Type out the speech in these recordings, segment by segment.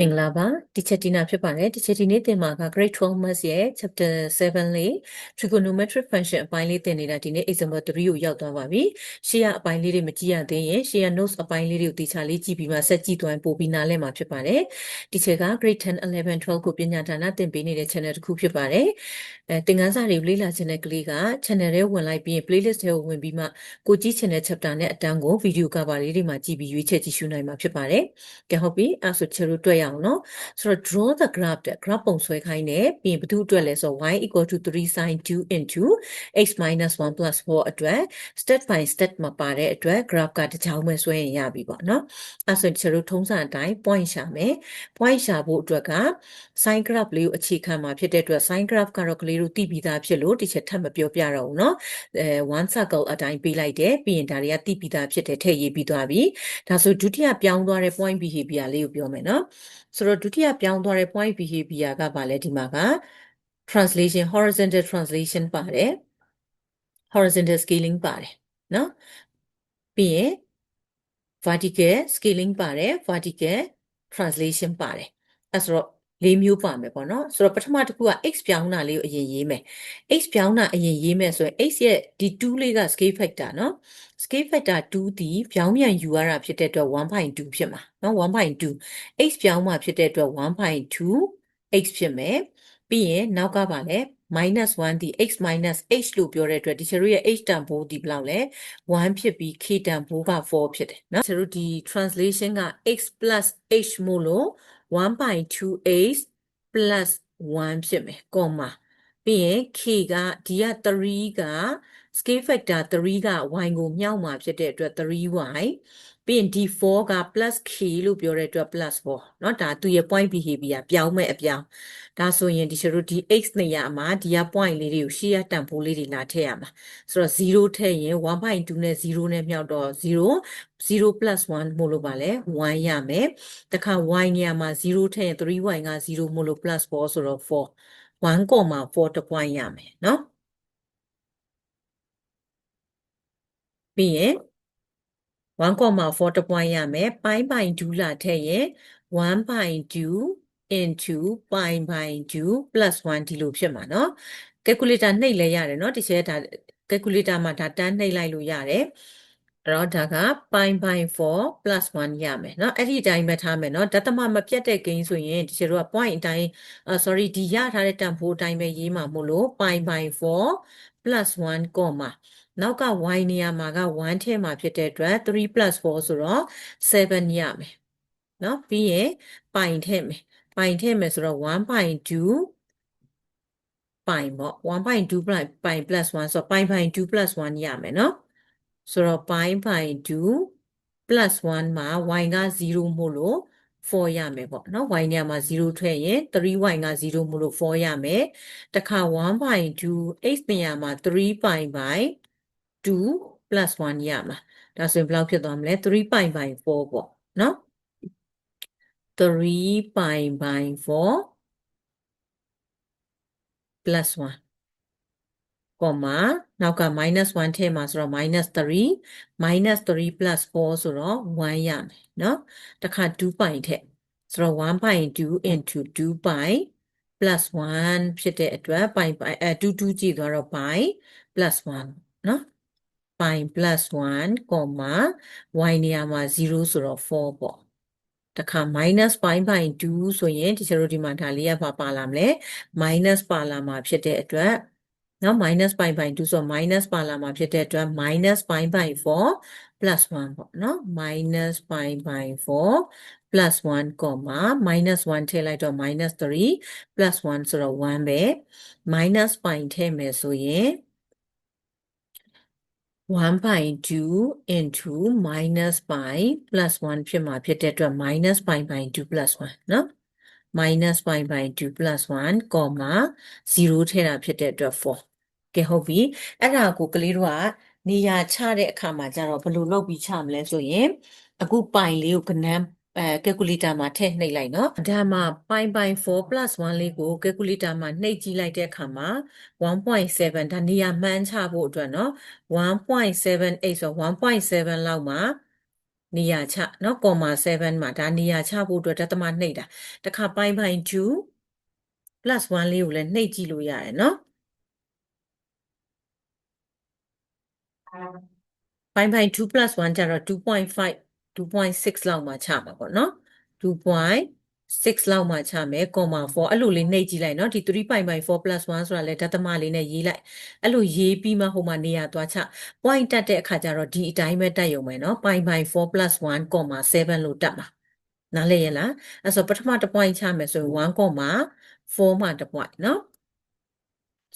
မင်္ဂလာပါ teacher Tina ဖြစ်ပါတယ် teacher ဒီနေ့သင်မှာက grade 12 maths ရဲ့ chapter 7လေး trigonometric function အပိုင်းလေးသင်နေတာဒီနေ့ example 3ကိုရောက်သွားပါပြီရှေ့ကအပိုင်းလေးတွေမကြည့်ရသေးရင်ရှေ့က notes အပိုင်းလေးတွေကိုတေချာလေးကြည့်ပြီးမှဆက်ကြည့်သွားရင်ပိုပြီးနားလည်မှာဖြစ်ပါတယ် teacher က grade 10 11 12ကိုပညာဌာနသင်ပေးနေတဲ့ channel တစ်ခုဖြစ်ပါတယ်အဲသင်ခန်းစာတွေကိုလေ့လာခြင်းတဲ့ကလေးက channel ထဲဝင်လိုက်ပြီးရင် playlist ထဲကိုဝင်ပြီးမှကိုကြည့်ချင်တဲ့ chapter နဲ့အတန်းကို video cover လေးတွေမှာကြည့်ပြီးရွေးချယ်ကြည့်ရှုနိုင်မှာဖြစ်ပါတယ်ကဲဟုတ်ပြီအဲ့ဆိုချေတို့တွေ့ရအောင်နော်ဆိုတော့ draw the graph တဲ့ graph ပုံဆွဲခိုင်းတယ်ပြီးရင်ဘယ်သူအတွက်လဲဆိုတော့ y equal to 3 sin 2 into x minus 1 plus 4အတွက် step by step မှာပါတဲ့အတွက် graph ကတစ်ချောင်းပဲဆွဲရင်ရပြီပေါ့နော်အဲ့ဆိုချေတို့ထုံးစံအတိုင်း point ရှာမယ် point ရှာဖို့အတွက်က sin graph လေးကိုအခြေခံမှာဖြစ်တဲ့အတွက် sin graph ကတော့ကလေးတို့သိပြီးသားဖြစ်လို့ဒီချက်ထပ်မပြောပြတော့ဘူးเนาะအဲ one circle အတိုင်းပေးလိုက်တယ်ပြီးရင်ဒါတွေကသိပြီးသားဖြစ်တယ်ထည့်ရေးပြီးသွားပြီဒါဆိုဒုတိယပြောင်းသွားတဲ့ point behavior လေးကိုပြောမယ်เนาะ ဆိုတော့ဒုတိယပြောင်းသွားတဲ့ point behavior ကဘာလဲဒီမှာက translation horizontal translation ပါတယ် horizontal scaling ပါတယ်နော်ပြီးရင် vertical scaling ပါတယ် vertical translation ပါတယ်အဲ့ဆိုတော့ လေးမျိုးပါမယ်ပေါ့နော်ဆိုတော့ပထမတစ်ခုက x ပြောင်းတာလေးကိုအရင်ရေးမယ် x ပြောင်းတာအရင်ရေးမယ်ဆိုရင် x ရဲ့ဒီ2လေးက scale factor နော် scale factor 2ဒီပြောင်းပြန်ယူရတာဖြစ်တဲ့အတွက်1.2ဖြစ်မှာနော်1.2 x ပြောင်းမှာဖြစ်တဲ့အတွက်1.2 x ဖြစ်မယ်ပြီးရင်နောက်ကပါလဲ minus 1ဒီ x minus h လို့ပြောတဲ့အတွက်ဒီချတို့ရဲ့ h တန်ဖိုးဒီဘယ်လောက်လဲ1ဖြစ်ပြီး k တန်ဖိုးက4ဖြစ်တယ်နော်ချတို့ဒီ translation က x plus h မို့လို့ 1.2h plus 1ဖြစ်မယ် comma ပြီးရင် k ကဒီက3က scale factor 3က y ကိုမြောက်မှာဖြစ်တဲ့အတွက် 3y ပြီးရင် d4 က plus k လို့ပြောတဲ့အတွက် plus 4เนาะဒါသူရဲ့ point behavior ပြောင်းမဲ့အပြောင်းဒါဆိုရင်ဒီကျတို့ဒီ x နေရာမှာဒီက point လေးတွေကိုရှေ့ရတန်ဖိုးလေးတွေလာထည့်ရမှာဆိုတော့0ထည့်ရင်1.2နဲ့0နဲ့မြောက်တော့0 0 plus 1မို့လို့ပါလဲ1ရမယ်တခါ y နေရာမှာ0ထည့်ရင် 3y က0မို့လို့ plus 4ဆိုတော့4 1.4တ point ရမယ်เนาะပြီးရင် 1.4တ point ရမယ်ပိုင်းပိုင်း2လာထည့်ရင်1.2 into pi by 2 plus 1ဒီလိုဖြစ်မှာเนาะ calculator နှိပ်လဲရတယ်เนาะဒီချက်ဒါ calculator မှာဒါတန်းနှိပ်လိုက်လို့ရတယ် အဲ့တော့ဒါက pi by 4 plus 1ရမယ်เนาะအဲ့ဒီအတိုင်းပဲထားမယ်เนาะဒသမမပြတ်တဲ့ကိန်းဆိုရင်ဒီချက်တို့က point အတိုင်း sorry ဒီရထားတဲ့တန်ဖိုးအတိုင်းပဲရေးမှာမို့လို့ pi by 4 plus 1 comma နောက်က y နေရာမှာက1ထည့်မှာဖြစ်တဲ့အတွက်3 4ဆိုတော့7ရမယ်เนาะပြီးရင်ပိုင်ထည့်မယ်ပိုင်ထည့်မယ်ဆိုတော့1.2ပိုင်ပေါ့1.2ပိုင်ပိုင် plus 1ဆိုတော့ပိုင်ပိုင်2 plus 1ရမယ်เนาะ ဆိုတော့ပိုင်ပိုင်2 plus 1မှာ y က0မို့လို့4ရမယ်ပေါ့နော် y နေရာမှာ0ထည့်ရင် 3y က0မို့လို့4ရမယ်တခါ1/2 x နေရာမှာ3 pi by 2 plus 1ရမှာဒါဆိုရင်ဘယ်လောက်ဖြစ်သွားမလဲ3 pi by 4ပေါ့နော်3 pi by 4 plus 1 comma နောက်က minus 1ထည့်မှာဆိုတော့ minus 3 minus 3 plus 4ဆိုတော့1ရမယ်เนาะတခါ2 pi ထည့်ဆိုတော့1.2 into 2 pi plus 1ဖြစ်တဲ့အတွက် pi pi အဲ2 2ကြည့်သွားတော့ pi plus 1เนาะ pi plus 1 comma y နေရာမှာ0ဆိုတော့4ပေါ့တခါ minus pi by 2ဆိုရင်ဒီကျတို့ဒီမှာဒါလေးကပါပါလာမလဲ minus ပါလာမှာဖြစ်တဲ့အတွက် နော် minus pi by 2ဆို minus ပါလာမှာဖြစ်တဲ့အတွက် minus pi by 4 plus 1ပေါ့နော် minus pi by 4 plus 1 comma minus 1ထည့်လိုက်တော့ minus 3 plus 1ဆိုတော့1ပဲ minus pi ထည့်မယ်ဆိုရင်1/2 into minus pi plus 1ဖြစ်မှာဖြစ်တဲ့အတွက် minus pi by 2 plus 1เนาะ minus pi by 2 plus 1 comma 0ထည့်တာဖြစ်တဲ့အတွက်4 ကဲဟုတ်ပြီအဲ့ဒါကိုကလေးတို့ကနေရာချတဲ့အခါမှာကျတော့ဘယ်လိုလုပ်ပြီးချမလဲဆိုရင်အခုပိုင်လေးကိုကနန်းအဲ calculator မှာထည့်နှိပ်လိုက်နော်ဒါမှ pi by 4 plus 1လေးကို calculator မှာနှိပ်ကြည့်လိုက်တဲ့အခါမှာ1.7ဒါနေရာမှန်းချဖို့အတွက်နော်1.78ဆို1.7လောက်မှာနေရာချနော်ကော်မာ7မှာဒါနေရာချဖို့အတွက်ဒသမနှိပ်တာတခါ pi by 2 plus 1လေးကိုလည်းနှိပ်ကြည့်လို့ရတယ်နော် 5 by 2 plus 1ကျတော့2.5 2.6လောက်မှချမှာပေါ့နော်2.6လောက်မှချမယ် comma 4အဲ့လိုလေးနှိပ်ကြည့်လိုက်နော်ဒီ3 pi by 4 plus 1ဆိုတာလဲဒသမလေးနဲ့ရေးလိုက်အဲ့လိုရေးပြီးမှဟိုမှာနေရာသွားချ point တက်တဲ့အခါကျတော့ဒီအတိုင်းပဲတက်ရုံပဲနော် pi by 4 plus 1 comma 7လို့တက်မှာနားလည်ရလားအဲ့ဆိုပထမတစ် point ချမယ်ဆိုရင်1 comma 4မှတစ် point နော်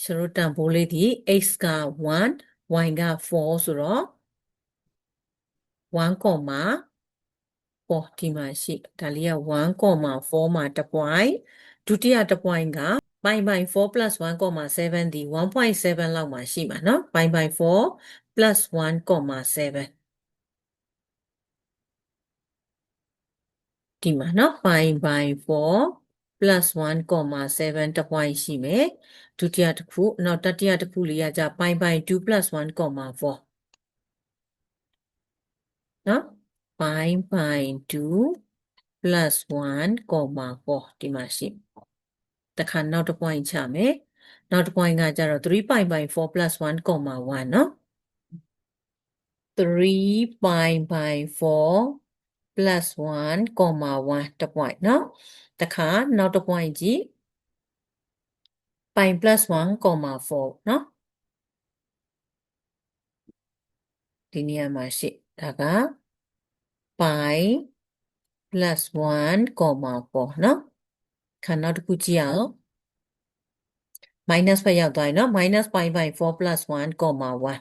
ကျွန်တော်တန်ဖိုးလေးဒီ x က1 y က4ဆိုတော့1 comma 4ဒီမှာရှိဒါလေးက1 comma 4မှာတစ် point ဒုတိယတစ် point ကပိုင်းပိုင်း4 plus 1 comma 7ဒီ1.7လောက်မှာရှိမှာเนาะပိုင်းပိုင်း4 plus 1 comma 7ဒီမှာเนาะပိုင်းပိုင်း4 plus 1 comma 7တစ် point ရှိမယ်ဒုတိယတစ်ခုနောက်တတိယတစ်ခုလေးကじゃပိုင်းပိုင်း2 plus 1 comma 4နော်ပိုင်းပိုင်း2 plus 1 comma 4ဒီမှာရှိတခါနောက်တစ် point ချမယ်နောက်တစ် point ကကြတော့3ပိုင်းပိုင်း4 plus 1 comma 1နော်3ပိုင်းပိုင်း4 plus 1 comma 1တစ် point နော်တခါနောက်တစ် point ကြည့်ပိုင်း plus 1 comma 4နော်ဒီနေရာမှာရှိဒါကပိုင်း plus 1 comma 4เนาะခါနောက်တစ်ခုကြည့်အောင် minus ဘက်ရောက်သွားရင်เนาะ minus ပိုင်းပိုင်း4 plus 1 comma 1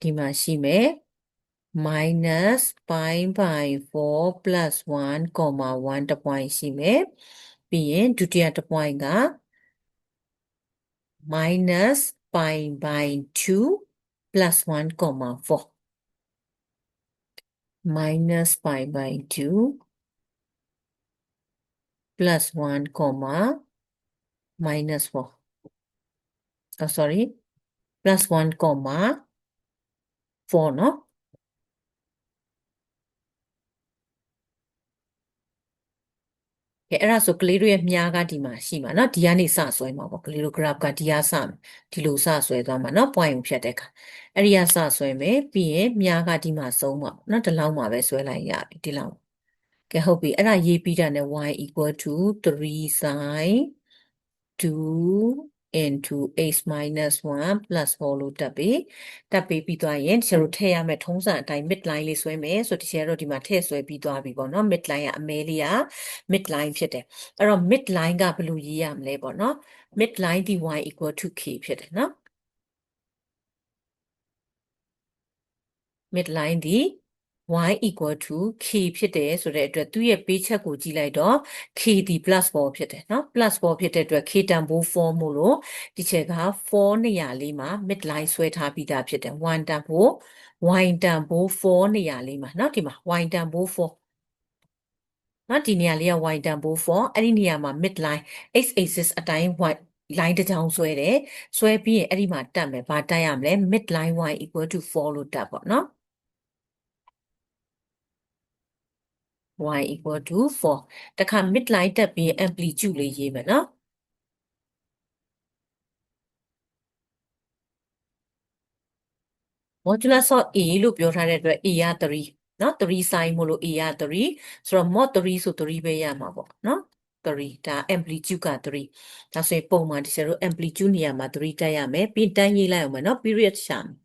ဒီမှာရှိမယ် minus ပိုင်းပိုင်း4 plus 1 comma 1တစ် point ရှိမယ်ပြီးရင်ဒုတိယတစ် point က minus ပိုင်းပိုင်း2 plus 1 comma 4 minus pi by 2 plus 1 comma minus 4 oh sorry plus 1 comma 4เ ကဲအဲ့ဒါဆိုကလေးတို့ရဲ့မြားကဒီမှာရှိမှာเนาะဒီကနေစဆွဲမှာပေါ့ကလေးတို့ graph ကဒီကစဒီလိုစဆွဲသွားမှာเนาะ point ကိုဖြတ်တဲ့အခါအဲ့ဒီကစဆွဲမယ်ပြီးရင်မြားကဒီမှာဆုံးမှာเนาะဒီလောက်မှာပဲဆွဲလိုက်ရပြီဒီလောက်ကဲဟုတ်ပြီအဲ့ဒါရေးပြီးတာနဲ့ y equal to 3 sin 2 into x minus 1 plus 4လို့တက်ပြီတက်ပြီးပြီးသွားရင်တချို့ထည့်ရမယ်ထုံးစံအတိုင်း mid line လေးဆွဲမယ်ဆိုတချို့တော့ဒီမှာထည့်ဆွဲပြီးသွားပြီပေါ့နော် mid line ကအမဲလေးက mid line ဖြစ်တယ်အဲ့တော့ mid line ကဘယ်လိုရေးရမလဲပေါ့နော် mid line ဒီ y equal to k ဖြစ်တယ်နော် mid line ဒီ y equal to k ဖြစ်တယ်ဆိုတဲ့အတွက်သူ့ရဲ့ပေးချက်ကိုကြည့်လိုက်တော့ k ဒီ plus 4ဖြစ်တယ်နော် plus 4ဖြစ်တဲ့အတွက် k တန်ဖိုး4မို့လို့ဒီချက်က4နေရာလေးမှာ mid line ဆွဲထားပြီးသားဖြစ်တယ်1တန်ဖိုး y တန်ဖိုး4နေရာလေးမှာနော်ဒီမှာ y တန်ဖိုး4နော်ဒီနေရာလေးက y တန်ဖိုး4အဲ့ဒီနေရာမှာ mid line x axis အတိုင်း y line တစ်ချောင်းဆွဲတယ်ဆွဲပြီးရင်အဲ့ဒီမှာတက်မယ်ဘာတက်ရမလဲ mid line y equal to 4လို့တက်ပေါ့နော် y equal to 4တခါ midline တက်ပြီး amplitude လေးရေးမယ်နော် modulus of a လို့ပြောထားတဲ့အတွက် a က3နော်3 sin မို့လို့ a က3ဆိုတော့ mod 3ဆို3ပဲရမှာပေါ့နော်3ဒါ amplitude က3ဒါဆိုရင်ပုံမှန်ဒီစရို amplitude နေရာမှာ3တက်ရမယ်ပြီးတန်းရေးလိုက်အောင်မယ်နော် period ရှာမယ်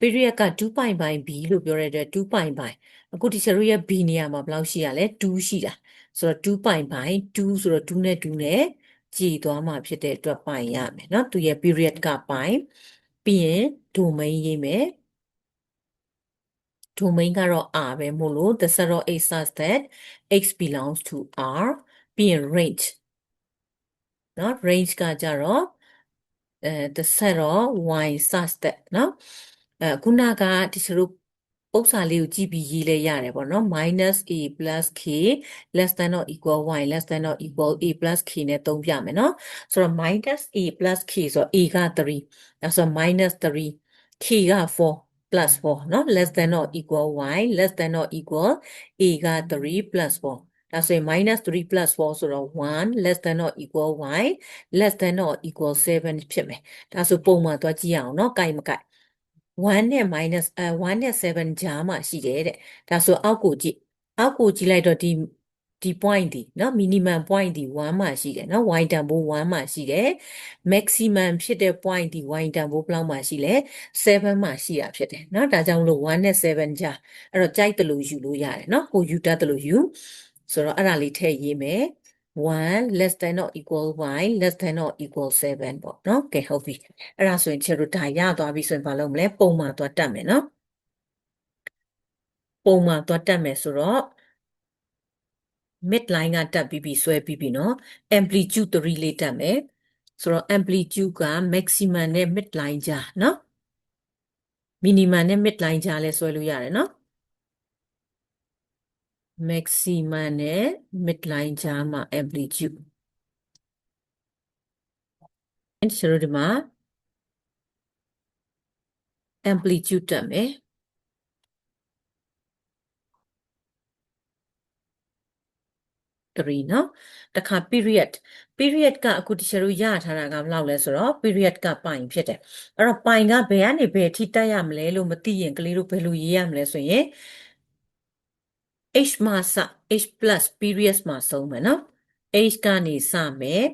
period က2ပိုင်ပိုင် b လို့ပြောရတဲ့2ပိုင်ပိုင်အခု teacher တို့ရဲ့ b နေရာမှာဘယ်လောက်ရှိရလဲ2ရှိတာဆိုတော့2ပိုင်ပိုင်2ဆိုတော့2နဲ့2နဲ့ကြည်သွားမှာဖြစ်တဲ့အတွက်ပိုင်ရမယ်เนาะသူရဲ့ period ကပိုင်ပြီးရင် domain ရေးမယ် domain ကတော့ r ပဲမို့လို့ the set of x such that x belongs to r ပြီးရင် range เนาะ range ကကြတော့အဲ the set of y such that เนาะ အဲခုနကဒီစရုပ်ဥစ္စာလေးကိုကြည့်ပြီးရေးလဲရတယ်ပေါ့နော် -a plus k less than or equal y less than or equal a plus k နဲ့သုံးပြမယ်နော်ဆိုတော့ -a plus k ဆိုတော့ a က3အဲဆို -3 k က4 plus 4เนาะ less than or equal y less than or equal a က3 plus 4ဒါဆိုရင် minus 3 plus 4ဆိုတော့1 less than or equal y less than or equal 7ဖြစ်မယ်ဒါဆိုပုံမှန်သွားကြည့်ရအောင်เนาะကိုက်မကိုက် 1နဲ့ minus အဲ1နဲ့7ကြားမှာရှိတယ်တဲ့ဒါဆိုအောက်ကိုကြည့်အောက်ကိုကြည့်လိုက်တော့ဒီဒီ point ဒီเนาะ minimum point ဒီ1မှာရှိတယ်เนาะ y တန်ဖိုး1မှာရှိတယ် maximum ဖြစ်တဲ့ point ဒီ y တန်ဖိုးဘယ်လောက်မှာရှိလဲ7မှာရှိတာဖြစ်တယ်เนาะဒါကြောင့်မလို့1နဲ့7ကြားအဲ့တော့ကြိုက်တယ်လို့ယူလို့ရတယ်เนาะကိုယူတတ်တယ်လို့ယူဆိုတော့အဲ့ဒါလေးထည့်ရေးမယ် 1 less than or equal y less than or equal 7ပေါ့เนาะကဲဟုတ်ပြီအဲ့ဒါဆိုရင်ချေတို့ဒါရသွားပြီဆိုရင်ဘာလုပ်မလဲပုံမှန်သွားတက်မယ်เนาะပုံမှန်သွားတက်မယ်ဆိုတော့ midline ကတက်ပြီးပြီဆွဲပြီးပြီเนาะ amplitude 3လေးတက်မယ်ဆိုတော့ amplitude က maximum နဲ့ midline ကြားเนาะ minimum နဲ့ midline ကြားလဲဆွဲလို့ရတယ်เนาะ maximum နဲ့ midline ကြားမှာ amplitude အဲ့ဒီလိုဒီမှာ amplitude တက်မယ်3เนาะတခါ period period ကအခုတချို့ရထားတာကဘယ်လောက်လဲဆိုတော့ period ကပိုင်ဖြစ်တယ်အဲ့တော့ပိုင်ကဘယ်ကနေဘယ်ထိတက်ရမလဲလို့မသိရင်ကလေးတို့ဘယ်လိုရေးရမလဲဆိုရင် h မှာစ h plus period မှာဆုံးမယ်နော် h ကနေစမယ်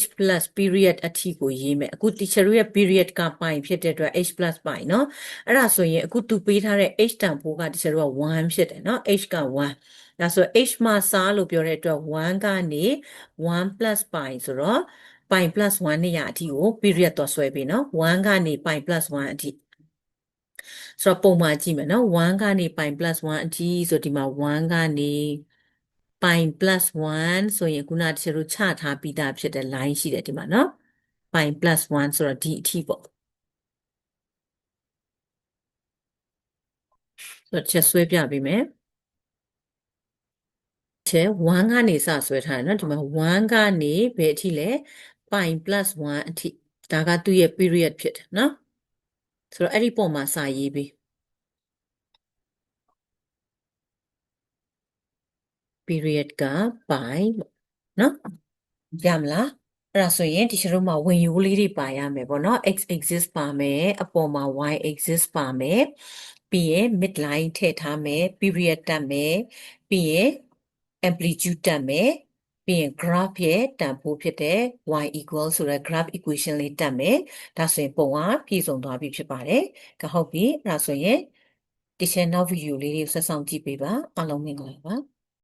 h plus period အထိကိုရေးမယ်အခု teacher ရဲ့ period ကပိုင်ဖြစ်တဲ့အတွက် h plus ပိုင်เนาะအဲ့ဒါဆိုရင်အခုသူပေးထားတဲ့ h တန်ဖိုးက teacher က1ဖြစ်တယ်เนาะ h က1ဒါဆို h မှာစားလို့ပြောတဲ့အတွက်1ကနေ1 plus ပိုင်ဆိုတော့ပိုင် plus 1နေရာအထိကို period တော့ဆွဲပြီเนาะ1ကနေပိုင် plus 1အထိ ဆိုတော့ပုံမှန်ကြည့်မယ်နော်1ကနေပိုင် plus 1အထိဆိုဒီမှာ1ကနေပိုင် plus 1ဆိုရင်ခုနတချို့ချထားပြီးသားဖြစ်တဲ့ line ရှိတယ်ဒီမှာနော်ပိုင် plus 1ဆိုတော့ဒီအထိပေါ့ဆိုတော့ချက်ဆွဲပြပေးမယ်ချက်1ကနေစဆွဲထားတယ်နော်ဒီမှာ1ကနေဘယ်အထိလဲပိုင် plus 1အထိဒါကသူ့ရဲ့ period ဖြစ်တယ်နော် ဆိုတော့အဲ့ဒီပုံမှာစာရေးပြီး period ကပိုင်းနော်ရမလားအဲ့ဒါဆိုရင်ဒီတို့မှာဝင်ရိုးလေးတွေပါရမယ်ပေါ့နော် x exist ပါမယ်အပေါ်မှာ y exist ပါမယ်ပြီးရင် midline ထည့်ထားမယ် period တက်မယ်ပြီးရင် amplitude တက်မယ် ပြီးရင် graph ရဲ့တန်ဖိုးဖြစ်တဲ့ y equal ဆိုတဲ့ graph equation လေးတက်မယ်ဒါဆိုရင်ပုံကပြည့်စုံသွားပြီဖြစ်ပါတယ်ကဟုတ်ပြီအဲ့ဒါဆိုရင်ဒီ channel video လေးတွေကိုဆက်ဆောင်ကြည့်ပေးပါအားလုံးမင်္ဂလာပါ